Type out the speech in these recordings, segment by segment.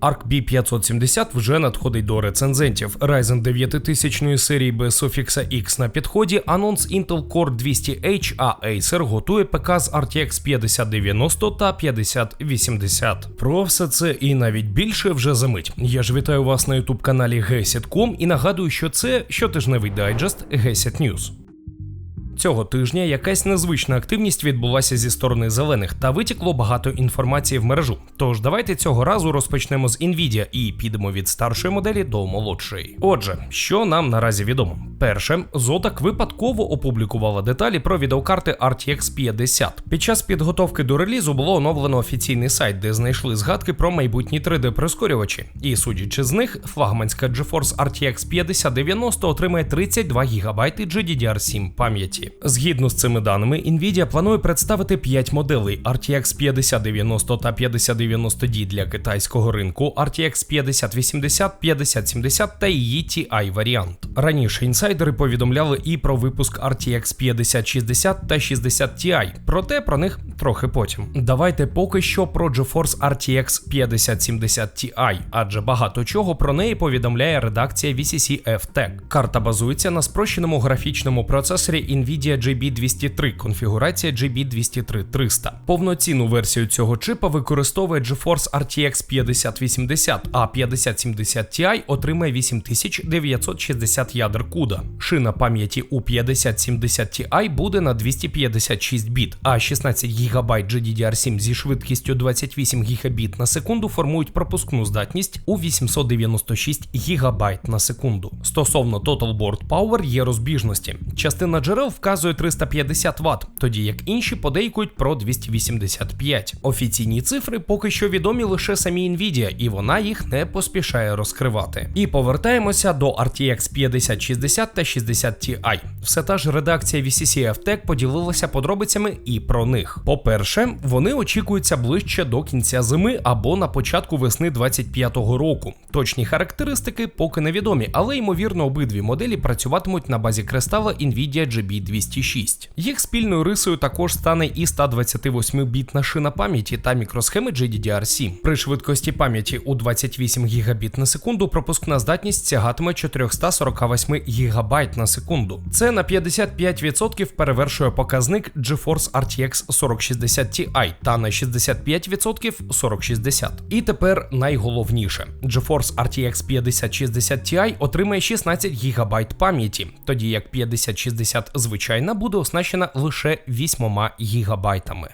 ARC B570 вже надходить до рецензентів. Ryzen 9000 серії без суфікса X на підході, анонс Intel Core 200H, а Acer готує ПК з RTX 5090 та 5080. Про все це і навіть більше вже за мить. Я ж вітаю вас на youtube каналі GESET.com і нагадую, що це щотижневий дайджест GESET News. Цього тижня якась незвична активність відбулася зі сторони зелених та витікло багато інформації в мережу. Тож давайте цього разу розпочнемо з Nvidia і підемо від старшої моделі до молодшої. Отже, що нам наразі відомо? Перше, Zotac випадково опублікувала деталі про відеокарти RTX 50. Під час підготовки до релізу було оновлено офіційний сайт, де знайшли згадки про майбутні 3D-прискорювачі. І судячи з них, флагманська GeForce RTX 5090 отримає 32 ГБ GDDR7 пам'яті. Згідно з цими даними, Nvidia планує представити 5 моделей RTX 5090 та 5090D для китайського ринку, RTX 5080, 5070 та її TI варіант. Раніше інсайдери повідомляли і про випуск RTX 5060 та 60 Ti, проте про них трохи потім. Давайте поки що про GeForce RTX 5070 Ti, адже багато чого про неї повідомляє редакція VCC F-Tech. Карта базується на спрощеному графічному процесорі Nvidia GB203, конфігурація GB203-300. Повноцінну версію цього чипа використовує GeForce RTX 5080, а 5070 Ti отримає 8960 ядер CUDA. Шина пам'яті у 5070 Ti буде на 256 біт, а 16 ГБ GDDR7 зі швидкістю 28 ГБ на секунду формують пропускну здатність у 896 ГБ на секунду. Стосовно Total Board Power є розбіжності. Частина джерел вказує 350 Вт, тоді як інші подейкують про 285. Офіційні цифри поки що відомі лише самій Nvidia, і вона їх не поспішає розкривати. І повертаємося до RTX 5060 та 60 Ti. Все та ж редакція VCC Tech поділилася подробицями і про них. По-перше, вони очікуються ближче до кінця зими або на початку весни 25-го року. Точні характеристики поки невідомі, але ймовірно обидві моделі працюватимуть на базі кристала Nvidia GB206. Їх спільною рисою також стане і 128-бітна шина пам'яті та мікросхеми GDDR7. При швидкості пам'яті у 28 ГБ на секунду пропускна здатність сягатиме 448 ГБ на секунду. Це на 55% перевершує показник GeForce RTX 4060 Ti та на 65% 4060. І тепер найголовніше: GeForce RTX 5060 Ti отримає 16 ГБ пам'яті, тоді як 5060 звичайна буде оснащена лише 8 гігабайтами.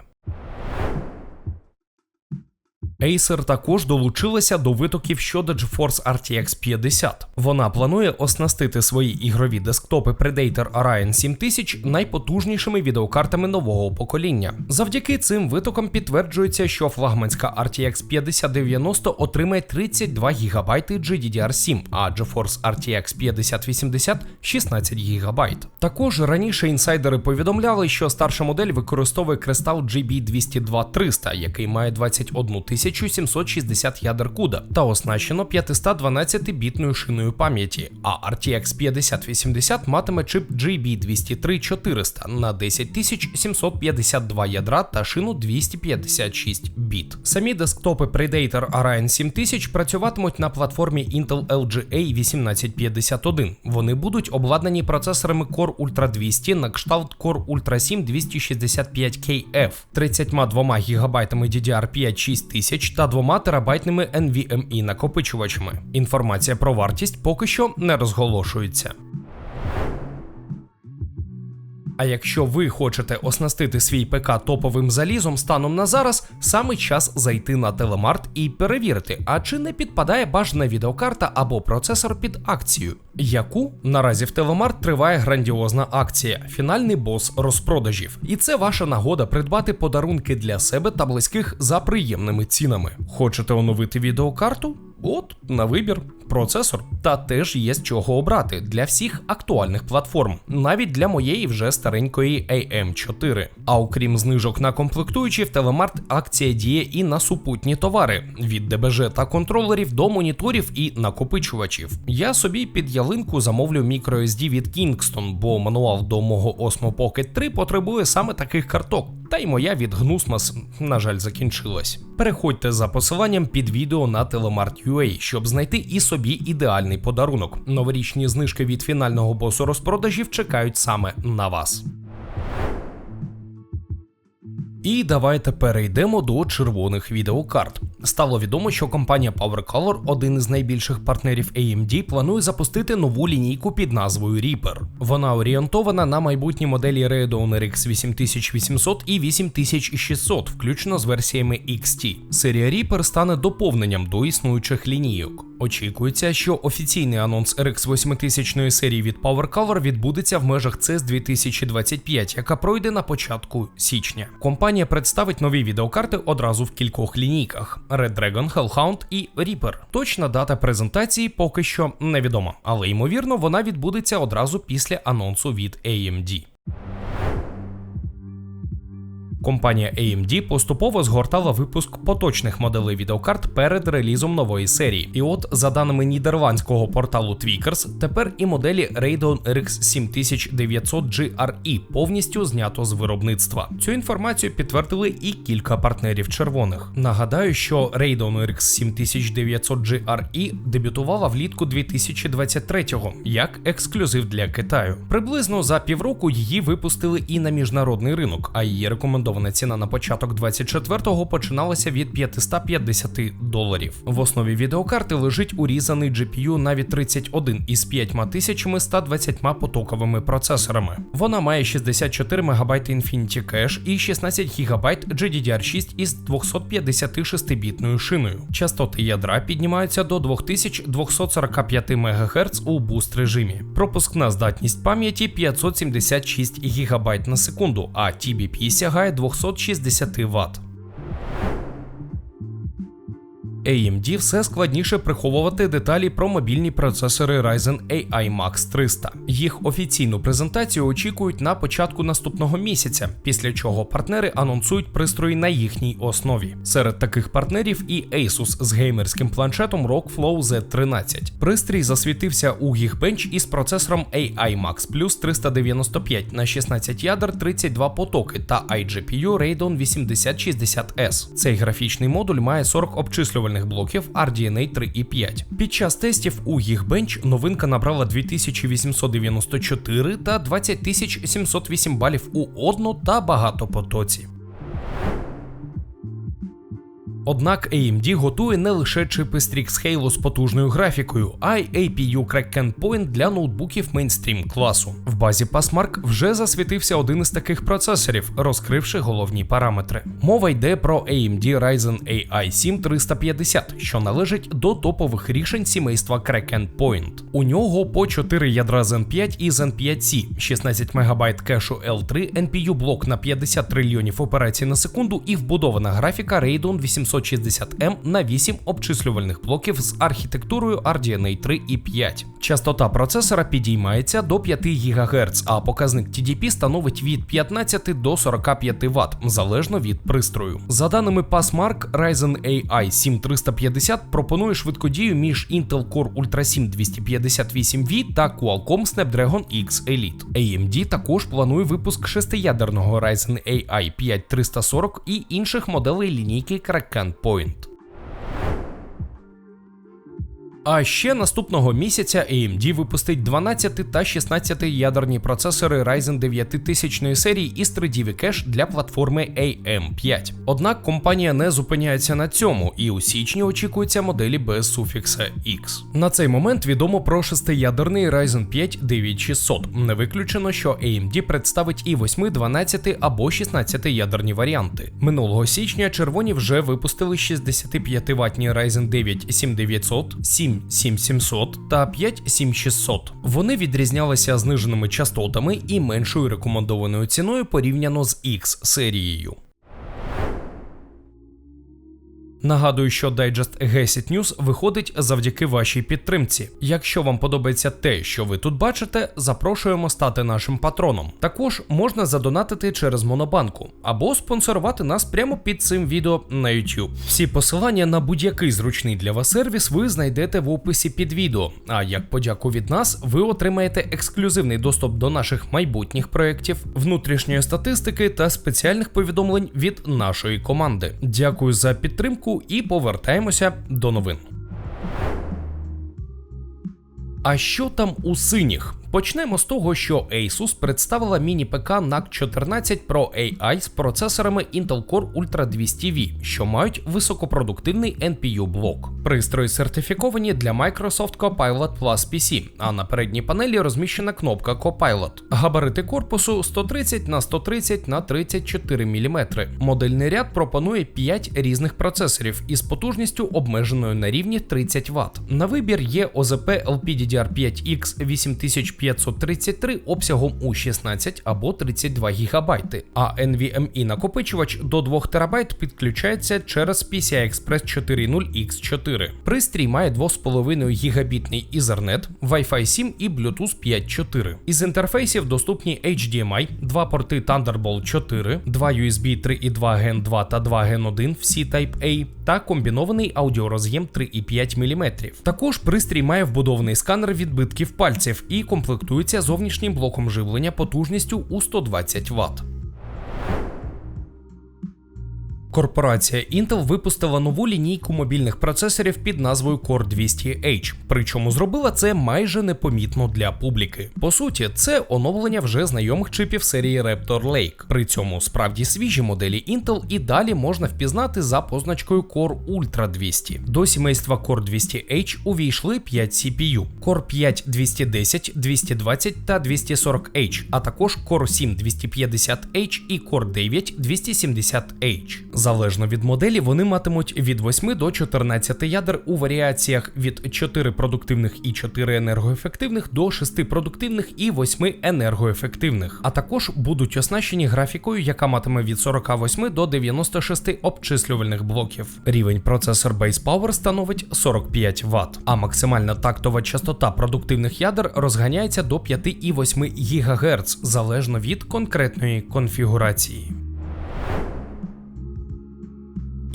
Acer також долучилася до витоків щодо GeForce RTX 50. Вона планує оснастити свої ігрові десктопи Predator Orion 7000 найпотужнішими відеокартами нового покоління. Завдяки цим витокам підтверджується, що флагманська RTX 5090 отримає 32 ГБ GDDR7, а GeForce RTX 5080 16 ГБ. Також раніше інсайдери повідомляли, що старша модель використовує кристал GB202-300, який має 21 тисячу 1760 ядер CUDA та оснащено 512-бітною шиною пам'яті, а RTX 5080 матиме чип GB203-400 на 10752 ядра та шину 256 біт. Самі десктопи Predator Orion 7000 працюватимуть на платформі Intel LGA 1851. Вони будуть обладнані процесорами Core Ultra 200 на кшталт Core Ultra 7 265KF, 32 ГБ DDR5 6000 та 2 терабайтними NVMe накопичувачами. Інформація про вартість поки що не розголошується. А якщо ви хочете оснастити свій ПК топовим залізом станом на зараз, саме час зайти на телемарт і перевірити, а чи не підпадає бажана відеокарта або процесор під акцію. Яку наразі в телемарт триває грандіозна акція, фінальний бос розпродажів. І це ваша нагода придбати подарунки для себе та близьких за приємними цінами. Хочете оновити відеокарту? От на вибір процесор. Та теж є з чого обрати для всіх актуальних платформ, навіть для моєї вже старенької AM4. А окрім знижок на комплектуючі, в Телемарт акція діє і на супутні товари від ДБЖ та контролерів до моніторів і накопичувачів. Я собі під ялинку замовлю microSD від Kingston, бо мануал до мого Osmo Pocket 3 потребує саме таких карток. та й моя від Гнусмас, на жаль, закінчилась. Переходьте за посиланням під відео на Telemart.ua, щоб знайти і собі ідеальний подарунок. Новорічні знижки від фінального босу розпродажів чекають саме на вас. І давайте перейдемо до червоних відеокарт. Стало відомо, що компанія PowerColor, один із найбільших партнерів AMD, планує запустити нову лінійку під назвою Reaper. Вона орієнтована на майбутні моделі Radeon RX 8800 і 8600, включно з версіями XT. Серія Reaper стане доповненням до існуючих лінійок. Очікується, що офіційний анонс RX 8000 серії від PowerColor відбудеться в межах CES 2025, яка пройде на початку січня. Компанія представить нові відеокарти одразу в кількох лінійках: Red Dragon, Hellhound і Reaper. Точна дата презентації поки що невідома, але ймовірно вона відбудеться одразу після анонсу від AMD. Компанія AMD поступово згортала випуск поточних моделей відеокарт перед релізом нової серії. І от, за даними нідерландського порталу Tweakers, тепер і моделі Radeon RX 7900 GRE повністю знято з виробництва. Цю інформацію підтвердили і кілька партнерів червоних. Нагадаю, що Radeon RX 7900 GRE дебютувала влітку 2023-го як ексклюзив для Китаю. Приблизно за півроку її випустили і на міжнародний ринок, а її рекомендована ціна на початок 24-го починалася від 550 доларів. В основі відеокарти лежить урізаний GPU Navi 31 із 5120 потоковими процесорами. Вона має 64 МБ Infinity Cache і 16 ГБ GDDR6 із 256-бітною шиною. Частоти ядра піднімаються до 2245 МГц у буст режимі. Пропускна здатність пам'яті 576 ГБ на секунду, а TBP сягає 260 Вт. AMD все складніше приховувати деталі про мобільні процесори Ryzen AI Max 300. Їх офіційну презентацію очікують на початку наступного місяця, після чого партнери анонсують пристрої на їхній основі. Серед таких партнерів і Asus з геймерським планшетом ROG Flow Z13. Пристрій засвітився у Geekbench із процесором AI Max Plus 395 на 16 ядер 32 потоки та iGPU Radeon 8060S. Цей графічний модуль має 40 обчислювальних блоків RDNA 3 і 5. Під час тестів у Geekbench новинка набрала 2894 та 20708 балів у одну та багатопотоці. Однак AMD готує не лише чипи Strix Halo з потужною графікою, а й APU Crackcan Point для ноутбуків мейнстрім класу. В базі Passmark вже засвітився один із таких процесорів, розкривши головні параметри. Мова йде про AMD Ryzen AI 7 350, що належить до топових рішень сімейства Crackcan Point. У нього по 4 ядра Zen 5 і Zen 5C, 16 МБ кешу L3, NPU блок на 50 трильйонів операцій на секунду і вбудована графіка Radeon 800 760M на 8 обчислювальних блоків з архітектурою RDNA 3 і 5. Частота процесора підіймається до 5 ГГц, а показник TDP становить від 15 до 45 Вт, залежно від пристрою. За даними Passmark, Ryzen AI 7350 пропонує швидкодію між Intel Core Ultra 7 258V та Qualcomm Snapdragon X Elite. AMD також планує випуск шестиядерного Ryzen AI 5340 і інших моделей лінійки Kraken Point. А ще наступного місяця AMD випустить 12 та 16 ядерні процесори Ryzen 9000 серії із 3 dv Cache для платформи AM5. Однак компанія не зупиняється на цьому, і у січні очікуються моделі без суфікса X. На цей момент відомо про шестиядерний Ryzen 5 9600. Не виключено, що AMD представить і 8, 12 або 16 ядерні варіанти. Минулого січня червоні вже випустили 65 ватні Ryzen 9 7900, 7 7700 та 57600. Вони відрізнялися зниженими частотами і меншою рекомендованою ціною порівняно з X серією. Нагадую, що дайджест Gesit News виходить завдяки вашій підтримці. Якщо вам подобається те, що ви тут бачите, запрошуємо стати нашим патроном. Також можна задонатити через Монобанку або спонсорувати нас прямо під цим відео на YouTube. Всі посилання на будь-який зручний для вас сервіс ви знайдете в описі під відео. А як подяку від нас, ви отримаєте ексклюзивний доступ до наших майбутніх проєктів, внутрішньої статистики та спеціальних повідомлень від нашої команди. Дякую за підтримку і повертаємося до новин. А що там у синіх? Почнемо з того, що Asus представила міні-ПК NAC 14 Pro AI з процесорами Intel Core Ultra 200V, що мають високопродуктивний NPU блок. Пристрої сертифіковані для Microsoft Copilot Plus PC, а на передній панелі розміщена кнопка Copilot. Габарити корпусу 130 на 130 на 34 мм. Модельний ряд пропонує 5 різних процесорів із потужністю обмеженою на рівні 30 Вт. На вибір є ОЗП LPDDR5X 8500 533 обсягом у 16 або 32 ГБ, а NVMe накопичувач до 2 ТБ підключається через PCI Express 4.0 X4. Пристрій має 2,5 гігабітний Ethernet, Wi-Fi 7 і Bluetooth 5.4. Із інтерфейсів доступні HDMI, два порти Thunderbolt 4, два USB 3.2 Gen 2 та 2 Gen 1 всі Type A та комбінований аудіороз'єм 3,5 мм. Також пристрій має вбудований сканер відбитків пальців і комплектується зовнішнім блоком живлення потужністю у 120 Вт. Корпорація Intel випустила нову лінійку мобільних процесорів під назвою Core 200H, причому зробила це майже непомітно для публіки. По суті, це оновлення вже знайомих чипів серії Raptor Lake. При цьому справді свіжі моделі Intel і далі можна впізнати за позначкою Core Ultra 200. До сімейства Core 200H увійшли 5 CPU: Core 5 210, 220 та 240H, а також Core 7 250H і Core 9 270H. Залежно від моделі, вони матимуть від 8 до 14 ядер у варіаціях від 4 продуктивних і 4 енергоефективних до 6 продуктивних і 8 енергоефективних, а також будуть оснащені графікою, яка матиме від 48 до 96 обчислювальних блоків. Рівень процесор Base Power становить 45 Вт, а максимальна тактова частота продуктивних ядер розганяється до 5,8 ГГц залежно від конкретної конфігурації.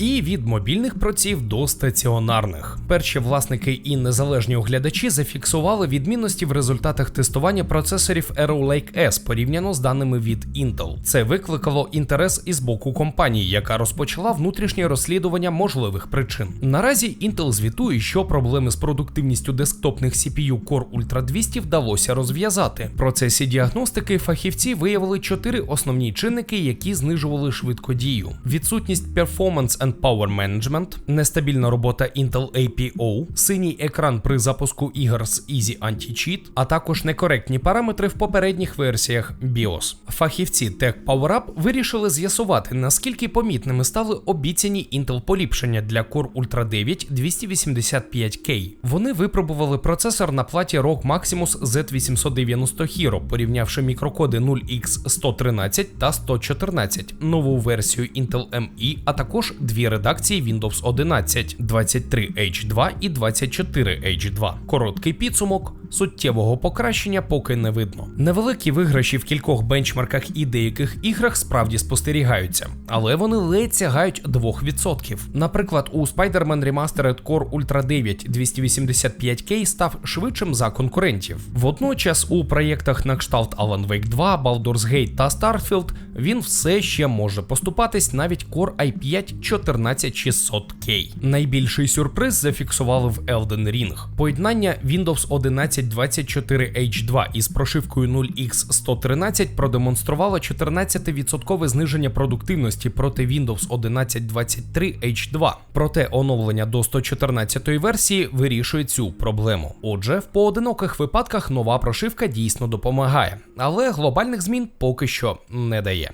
І від мобільних проців до стаціонарних. Перші власники і незалежні оглядачі зафіксували відмінності в результатах тестування процесорів Arrow Lake S порівняно з даними від Intel. Це викликало інтерес із боку компанії, яка розпочала внутрішнє розслідування можливих причин. Наразі Intel звітує, що проблеми з продуктивністю десктопних CPU Core Ultra 200 вдалося розв'язати. В процесі діагностики фахівці виявили чотири основні чинники, які знижували швидкодію: відсутність performance and Power Management, нестабільна робота Intel APO, синій екран при запуску ігор з Easy Anti-Cheat, а також некоректні параметри в попередніх версіях BIOS. Фахівці Tech PowerUp вирішили з'ясувати, наскільки помітними стали обіцяні Intel поліпшення для Core Ultra 9 285K. Вони випробували процесор на платі ROG Maximus Z890 Hero, порівнявши мікрокоди 0x113 та 114, нову версію Intel ME, а також дві редакції Windows 11 23H2 і 24H2. Короткий підсумок. Суттєвого покращення поки не видно. Невеликі виграші в кількох бенчмарках і деяких іграх справді спостерігаються, але вони ледь сягають 2%. Наприклад, у Spider-Man Remastered Core Ultra 9 285K став швидшим за конкурентів. Водночас у проєктах на кшталт Alan Wake 2, Baldur's Gate та Starfield він все ще може поступатись навіть Core i5 14600K. Найбільший сюрприз зафіксували в Elden Ring. Поєднання Windows 11 1024H2 із прошивкою 0x113 продемонструвало 14% зниження продуктивності проти Windows 1123H2. Проте оновлення до 114 версії вирішує цю проблему. Отже, в поодиноких випадках нова прошивка дійсно допомагає, але глобальних змін поки що не дає.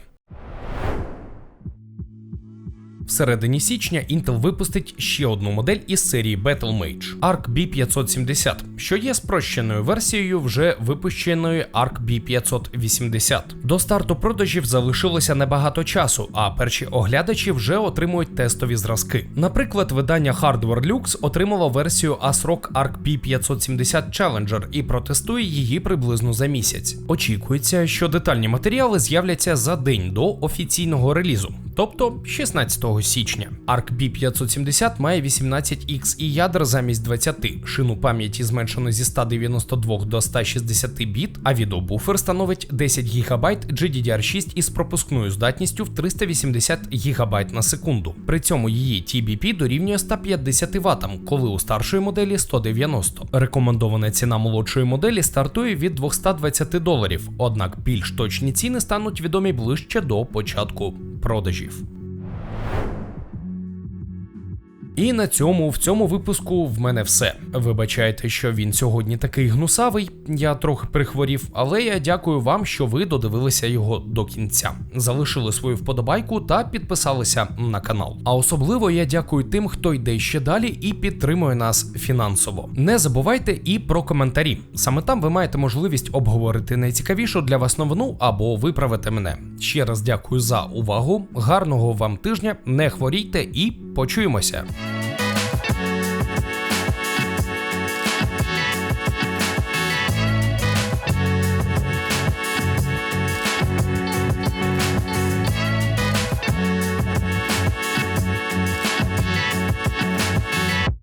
Всередині січня Intel випустить ще одну модель із серії Battle Mage Arc B570, що є спрощеною версією вже випущеної Arc B580. До старту продажів залишилося небагато часу, а перші оглядачі вже отримують тестові зразки. Наприклад, видання Hardware Lux отримало версію ASRock Arc P570 Challenger і протестує її приблизно за місяць. Очікується, що детальні матеріали з'являться за день до офіційного релізу. Тобто 16 січня. Arc B570 має 18X і ядер замість 20, шину пам'яті зменшено зі 192 до 160 біт, а відеобуфер становить 10 ГБ GDDR6 із пропускною здатністю в 380 ГБ на секунду. При цьому її TBP дорівнює 150 Вт, коли у старшої моделі 190. Рекомендована ціна молодшої моделі стартує від 220 доларів, однак більш точні ціни стануть відомі ближче до початку продажів. І на цьому в цьому випуску в мене все. Вибачайте, що він сьогодні такий гнусавий, я трохи прихворів, але я дякую вам, що ви додивилися його до кінця, залишили свою вподобайку та підписалися на канал. А особливо я дякую тим, хто йде ще далі і підтримує нас фінансово. Не забувайте і про коментарі. Саме там ви маєте можливість обговорити найцікавішу для вас новину або виправити мене. Ще раз дякую за увагу. Гарного вам тижня, не хворійте і почуємося.